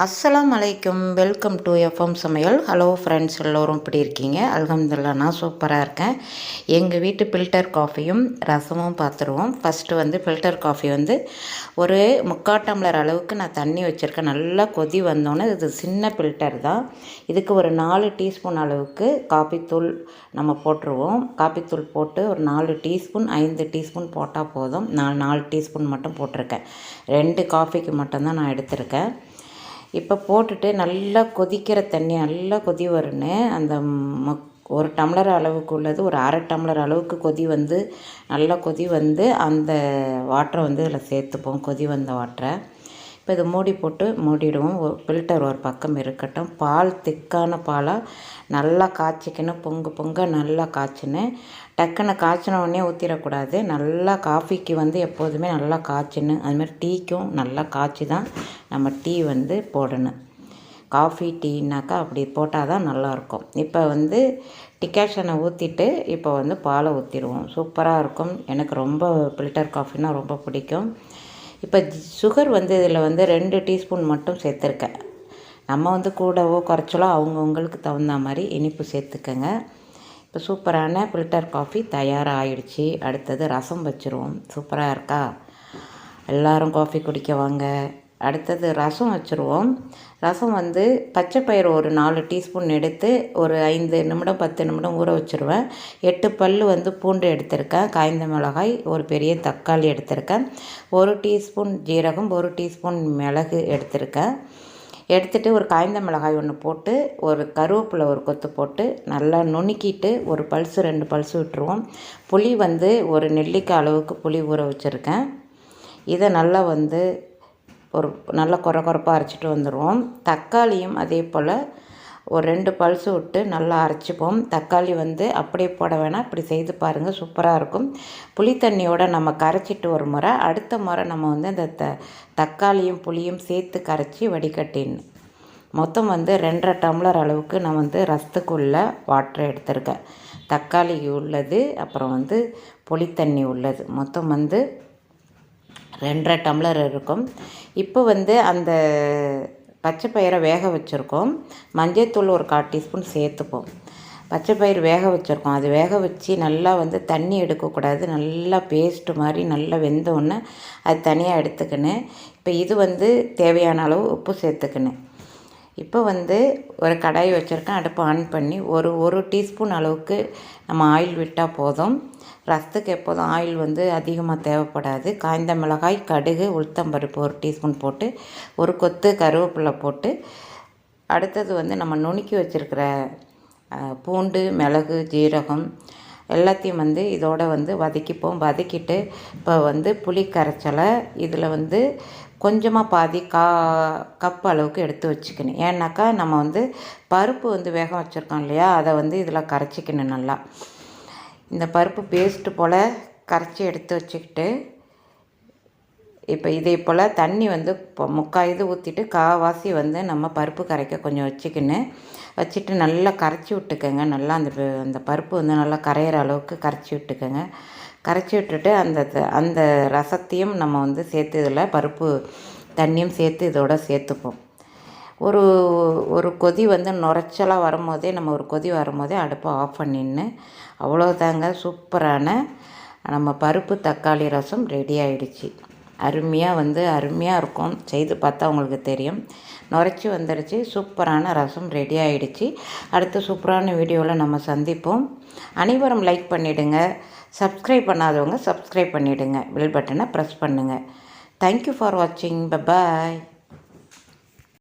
அஸ்ஸலாம் அலைக்கும் welcome to FM சமையல். ஹலோ ஃப்ரெண்ட்ஸ் எல்லோரும் இப்படி இருக்கீங்க? அல்ஹம்துல்லா நான் சூப்பராக இருக்கேன். எங்கள் வீட்டு ஃபில்டர் காஃபியும் ரசமும் பார்த்துருவோம் ஃபஸ்ட்டு வந்து ஃபில்டர் காஃபி வந்து ஒரு முக்கால் டம்ளர் அளவுக்கு நான் தண்ணி வச்சுருக்கேன். நல்லா கொதி வந்தோன்னே இது சின்ன ஃபில்டர் தான். இதுக்கு ஒரு நாலு டீஸ்பூன் அளவுக்கு காப்பித்தூள் நம்ம போட்டுருவோம். காப்பித்தூள் போட்டு ஒரு நாலு டீஸ்பூன் ஐந்து டீஸ்பூன் போட்டால் போதும். நான் நாலு டீஸ்பூன் மட்டும் போட்டிருக்கேன். ரெண்டு காஃபிக்கு மட்டும்தான் நான் எடுத்திருக்கேன். இப்போ போட்டுட்டு நல்லா கொதிக்கிற தண்ணி நல்லா கொதி வரும்னு அந்த மக் ஒரு டம்ளர் அளவுக்கு உள்ளது ஒரு அரை டம்ளர் அளவுக்கு கொதி வந்து நல்லா கொதி வந்து அந்த வாட்டரை வந்து இதில் சேர்த்துப்போம் கொதி வந்த வாட்டரை. இப்போ இது மூடி போட்டு மூடிடுவோம். ஃபில்டர் ஒரு பக்கம் இருக்கட்டும். பால் திக்கான பாலாக நல்லா காய்ச்சிக்கணும். பொங்கு பொங்க நல்லா காய்ச்சின்னு. டக்குன்னு காய்ச்சின உடனே ஊற்றிடக்கூடாது நல்லா காஃபிக்கு வந்து எப்போதுமே நல்லா காய்ச்சின்னு. அதுமாதிரி டீக்கும் நல்லா காய்ச்சி தான் நம்ம டீ வந்து போடணும். காஃபி டீனாக்கா அப்படி போட்டால் தான் நல்லாயிருக்கும். இப்போ வந்து டிகாஷனை ஊற்றிட்டு இப்போ வந்து பாலை ஊற்றிடுவோம் சூப்பராக இருக்கும். எனக்கு ரொம்ப ஃபில்டர் காஃபினால் ரொம்ப பிடிக்கும். இப்போ சுகர் வந்து இதில் வந்து ரெண்டு டீஸ்பூன் மட்டும் சேர்த்துருக்கேன். நம்ம வந்து கூடவோ குறைச்சலோ அவங்கவுங்களுக்கு தகுந்த மாதிரி இனிப்பு சேர்த்துக்கங்க. இப்போ சூப்பரான ஃபில்டர் காஃபி தயாராக ஆயிடுச்சு அடுத்தது ரசம் வச்சுருவோம். சூப்பராக இருக்கா? எல்லோரும் காஃபி குடிக்க வாங்க. அடுத்தது ரசம் வச்சுருவோம். ரசம் வந்து பச்சை பயிறு ஒரு நாலு டீஸ்பூன் எடுத்து ஒரு ஐந்து நிமிடம் பத்து நிமிடம் ஊற வச்சுருவேன். எட்டு பல் வந்து பூண்டு எடுத்திருக்கேன். காய்ந்த மிளகாய் ஒரு பெரிய தக்காளி எடுத்திருக்கேன். ஒரு டீஸ்பூன் ஜீரகம் ஒரு டீஸ்பூன் மிளகு எடுத்திருக்கேன். எடுத்துகிட்டு ஒரு காய்ந்த மிளகாய் ஒன்று போட்டு ஒரு கருவேப்பிலை ஒரு கொத்து போட்டு நல்லா நுணுக்கிட்டு ஒரு பல்ஸு ரெண்டு பல்ஸு விட்டுருவோம். புளி வந்து ஒரு நெல்லிக்காய் அளவுக்கு புளி ஊற வச்சுருக்கேன். இதை நல்லா வந்து ஒரு நல்ல குறை குறைப்பாக அரைச்சிட்டு வந்துடுவோம் தக்காளியும் அதே போல் ஒரு ரெண்டு பல்ஸு விட்டு நல்லா அரைச்சிப்போம். தக்காளி வந்து அப்படியே போட வேணாம் இப்படி செய்து பாருங்கள் சூப்பராக இருக்கும். புளி தண்ணியோட நம்ம கரைச்சிட்டு ஒரு முறை அடுத்த முறை நம்ம வந்து அந்த த தக்காளியும் புளியும் சேர்த்து கரைச்சி வடிகட்டின்னு மொத்தம் வந்து ரெண்டரை டம்ளர் அளவுக்கு நான் வந்து ரசத்துக்குள்ள வாட்டர் எடுத்திருக்கேன். தக்காளி உள்ளது அப்புறம் வந்து புளித்தண்ணி உள்ளது. மொத்தம் வந்து ரெண்டரை டம்ளர் இருக்கும். இப்போ வந்து அந்த பச்சை பயிரை வேக வச்சுருக்கோம். மஞ்சள்தூள் ஒரு கால் டீஸ்பூன் சேர்த்துப்போம். பச்சை பயிர் வேக வச்சுருக்கோம். அது வேக வச்சு நல்லா வந்து தண்ணி எடுக்கக்கூடாது. நல்லா பேஸ்ட்டு மாதிரி நல்லா வெந்தோடனே அது தனியாக எடுத்துக்கினேன் இப்போ இது வந்து தேவையான அளவு உப்பு சேர்த்துக்கினேன் இப்போ வந்து ஒரு கடாய் வச்சுருக்கேன். அடுப்பு ஆன் பண்ணி ஒரு ஒரு டீஸ்பூன் அளவுக்கு நம்ம ஆயில் விட்டால் போதும். ரசத்துக்கு எப்போதும் ஆயில் வந்து அதிகமாக தேவைப்படாது. காய்ந்த மிளகாய் கடுகு உளுத்தம்பருப்பு ஒரு டீஸ்பூன் போட்டு ஒரு கொத்து கருவேப்பிலை போட்டு அடுத்தது வந்து நம்ம நுணுக்கி வச்சுருக்கிற பூண்டு மிளகு ஜீரகம் எல்லாத்தையும் வந்து இதோடு வந்து வதக்கிப்போம். வதக்கிட்டு இப்போ வந்து புளி கரைச்சலை இதில் வந்து கொஞ்சமாக பாதி கா கப் அளவுக்கு எடுத்து வச்சுக்கணும். ஏன்னாக்கா நம்ம வந்து பருப்பு வந்து வேக வச்சுருக்கோம் இல்லையா? அதை வந்து இதில் கரைச்சிக்கணும் நல்லா. இந்த பருப்பு பேஸ்ட்டு போல் கரைச்சி எடுத்து வச்சுக்கிட்டு இப்போ இதே போல் தண்ணி வந்து இப்போ முக்கால் இது ஊற்றிட்டு காவாசி வந்து நம்ம பருப்பு கரைக்க கொஞ்சம் வச்சுக்கின்னு வச்சுட்டு நல்லா கரைச்சி விட்டுக்கோங்க. நல்லா அந்த அந்த பருப்பு வந்து நல்லா கரையிற அளவுக்கு கரைச்சி விட்டுக்கோங்க. கரைச்சி விட்டுட்டு அந்த அந்த ரசத்தையும் நம்ம வந்து சேர்த்து இதில் பருப்பு தண்ணியும் சேர்த்து இதோட சேர்த்துப்போம். ஒரு ஒரு கொதி வந்து நுரைச்சலாக வரும்போதே நம்ம ஒரு கொதி வரும்போதே அடுப்பை ஆஃப் பண்ணின்னு அவ்வளோதாங்க சூப்பரான நம்ம பருப்பு தக்காளி ரசம் ரெடி ஆகிடுச்சி அருமையாக வந்து அருமையாக இருக்கும். செய்து பார்த்தா உங்களுக்கு தெரியும். நுரைச்சி வந்துடுச்சு சூப்பரான ரசம் ரெடி ஆகிடுச்சு அடுத்த சூப்பரான வீடியோவில் நம்ம சந்திப்போம். அனைவரும் லைக் பண்ணிவிடுங்க சப்ஸ்கிரைப் பண்ணாதவங்க சப்ஸ்கிரைப் பண்ணிவிடுங்க பெல் பட்டனை ப்ரெஸ் பண்ணுங்கள் தேங்க்யூ ஃபார் வாட்சிங் பபாய்